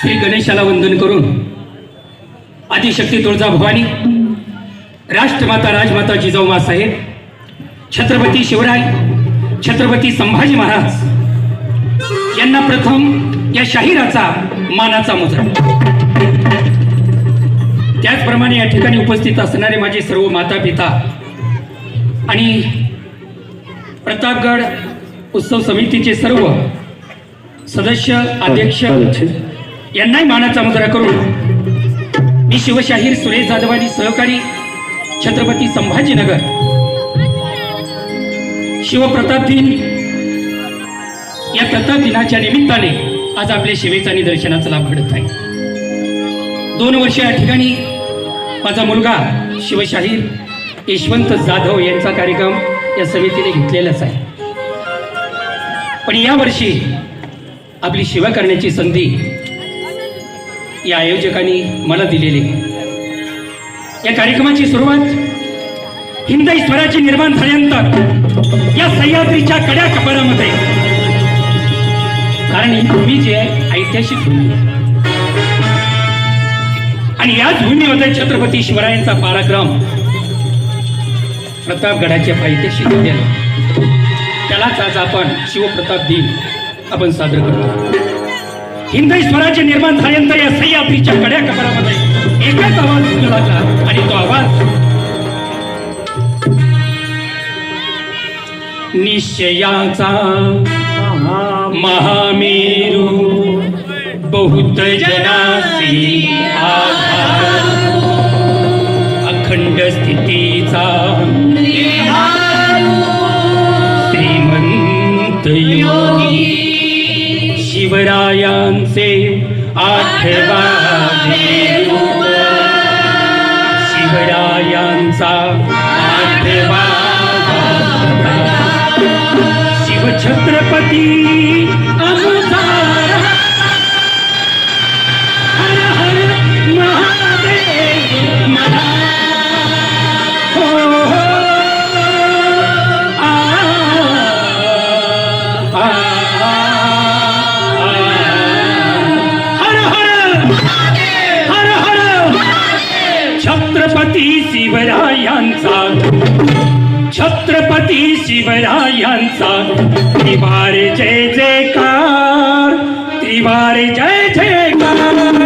श्री गणेशाला वंदन करून आदिशक्ती तुळजा भवानी राष्ट्रमाता राजमाता जिजाऊमा साहेब छत्रपती शिवराय छत्रपती संभाजी महाराज यांना प्रथम या शाहिराचा मानाचा मुजरा. त्याचप्रमाणे या ठिकाणी उपस्थित असणारे माझे सर्व माता पिता आणि प्रतापगड उत्सव समितीचे सर्व सदस्य अध्यक्ष यांनाही मानाचा मुजरा करून मी शिवशाहीर सुरेश जाधव आणि सहकारी छत्रपती संभाजीनगर शिवप्रताप दिन या प्रताप दिनाच्या निमित्ताने आज आपल्या शिवेचा निदर्शनाचा लाभ घडत आहे. दोन वर्ष या ठिकाणी माझा मुलगा शिवशाहीर यशवंत जाधव यांचा कार्यक्रम या समितीने घेतलेलाच आहे. पण यावर्षी आपली सेवा करण्याची संधी या आयोजकांनी मला दिलेली. या कार्यक्रमाची सुरुवात हिंदी स्वराज्य निर्माण झाल्यानंतर या सह्याद्रीच्या कड्या कपारामध्ये. कारण ही भूमी जी आहे ऐतिहासिक भूमी आहे आणि याच भूमीमध्ये छत्रपती शिवरायांचा पराक्रम. प्रतापगडाच्या पायथ्याशी जोडलेला. त्यालाच आज आपण शिवप्रताप दिन आपण साजरं करतो. हिंदी स्वराज्य निर्माण झाल्यानंतर या सह्याद्रीच्या कड्या कपरामध्ये एकच आवाज गुंजू लागला आणि तो आवाज निश्चयाचा महामेरू बहुत जनासी आ श्रीमंत योगी शिवरायांचे आठवा शिवरायांचा शिवरायांचा. त्रिवार जय जयकार त्रिवार जय जयकार.